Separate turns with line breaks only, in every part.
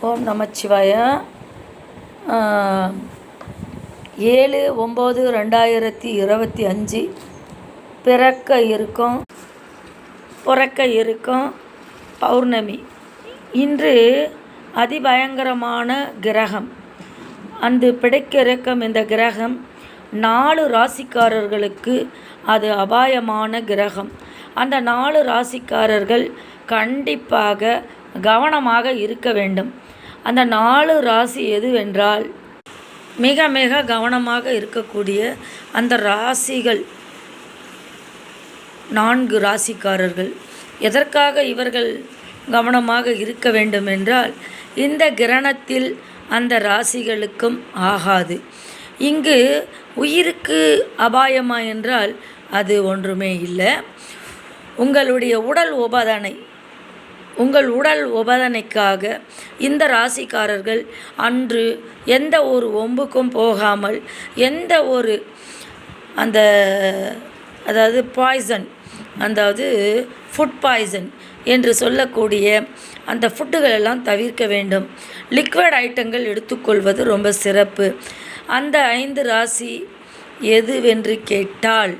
ஓம் நமச்சிவாய. ஏழு ஒம்பது ரெண்டாயிரத்தி இருபத்தி அஞ்சு. பிறக்க இருக்கும் பிறக்க இருக்கும் பௌர்ணமி. இன்று அதிபயங்கரமான கிரகம். அந்த பிடிக்க இருக்கும் இந்த கிரகம் நாலு ராசிக்காரர்களுக்கு அது அபாயமான கிரகம். அந்த நாலு ராசிக்காரர்கள் கண்டிப்பாக கவனமாக இருக்க வேண்டும். அந்த நாலு ராசி எதுவென்றால் மிக மிக கவனமாக இருக்கக்கூடிய அந்த ராசிகள் நான்கு ராசிக்காரர்கள். எதற்காக இவர்கள் கவனமாக இருக்க வேண்டும் என்றால் இந்த கிரணத்தில் அந்த ராசிகளுக்கும் ஆகாது. இங்கு உயிருக்கு அபாயமா என்றால் அது ஒன்றுமே இல்லை. உங்களுடைய உடல் உபாதனை உங்கள் உடல் உபாதனைக்காக இந்த ராசிக்காரர்கள் அன்று எந்த ஒரு ஒம்புக்கும் போகாமல் எந்த ஒரு அந்த அதாவது பாய்சன் அதாவது ஃபுட் பாய்சன் என்று சொல்லக்கூடிய அந்த ஃபுட்டுகள் எல்லாம் தவிர்க்க வேண்டும். லிக்விட் ஐட்டங்கள் எடுத்துக்கொள்வது ரொம்ப சிறப்பு. அந்த ஐந்து ராசி எதுவென்று கேட்டால்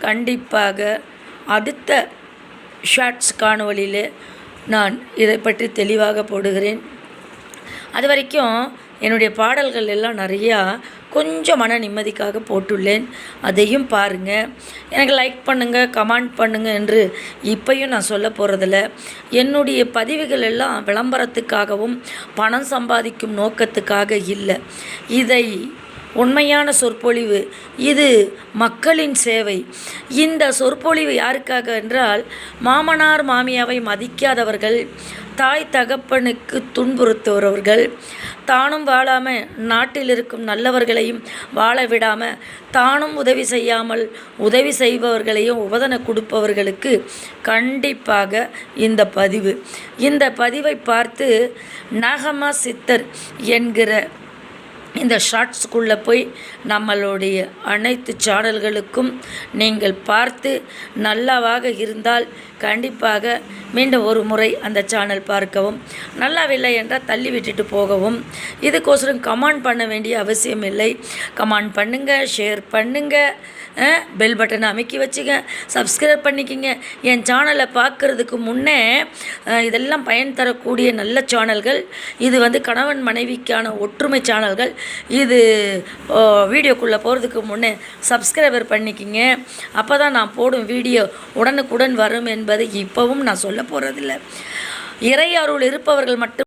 கண்டிப்பாக அடுத்த ஷார்ட்ஸ் காணொலியிலே நான் இதை பற்றி தெளிவாக போடுகிறேன். அது வரைக்கும் என்னுடைய பாடல்கள் எல்லாம் நிறையா கொஞ்சம் மன நிம்மதிக்காக போட்டுள்ளேன். அதையும் பாருங்கள் எனக்கு லைக் பண்ணுங்கள் கமெண்ட் பண்ணுங்கள் என்று இப்பையும் நான் சொல்ல போகிறதில்ல என்னுடைய பதிவுகள் எல்லாம் விளம்பரத்துக்காகவும் பணம் சம்பாதிக்கும் நோக்கத்துக்காக இல்லை. இதை உண்மையான சொற்பொழிவு. இது மக்களின் சேவை. இந்த சொற்பொழிவு யாருக்காக என்றால் மாமனார் மாமியாவை மதிக்காதவர்கள் தாய் தகப்பனுக்கு துன்புறுத்துகிறவர்கள் தானும் வாழாமல் நாட்டில் இருக்கும் நல்லவர்களையும் வாழ விடாமல் தானும் உதவி செய்யாமல் உதவி செய்பவர்களையும் உபதனை கொடுப்பவர்களுக்கு கண்டிப்பாக இந்த பதிவு. இந்த பதிவை பார்த்து நாகமா சித்தர் என்கிற இந்த ஷார்ட்ஸுக்குள்ளே போய் நம்மளுடைய அனைத்து சேனல்களுக்கும் நீங்கள் பார்த்து நல்லாவாக இருந்தால் கண்டிப்பாக மீண்டும் ஒரு முறை அந்த சேனல் பார்க்கவும். நல்லாவில்லை என்றால் தள்ளி விட்டுட்டு போகவும். இதுக்கோசரம் கமெண்ட் பண்ண வேண்டிய அவசியம் இல்லை. கமெண்ட் பண்ணுங்கள் ஷேர் பண்ணுங்கள் பெல் பட்டனை அமைக்கி வச்சுங்க சப்ஸ்கிரைப் பண்ணிக்கிங்க. என் சேனலை பார்க்குறதுக்கு முன்னே இதெல்லாம் பயன் தரக்கூடிய நல்ல சேனல்கள் இது வந்து கணவன் மனைவிக்கான ஒற்றுமை சேனல்கள் இது வீடியோக்குள்ளே போகிறதுக்கு முன்னே சப்ஸ்கிரைபர் பண்ணிக்கிங்க. அப்போ தான் நான் போடும் வீடியோ உடனுக்குடன் வரும் என்பதை இப்போவும் நான் சொல்ல போகிறதில்ல இறை அருள் இருப்பவர்கள் மட்டும்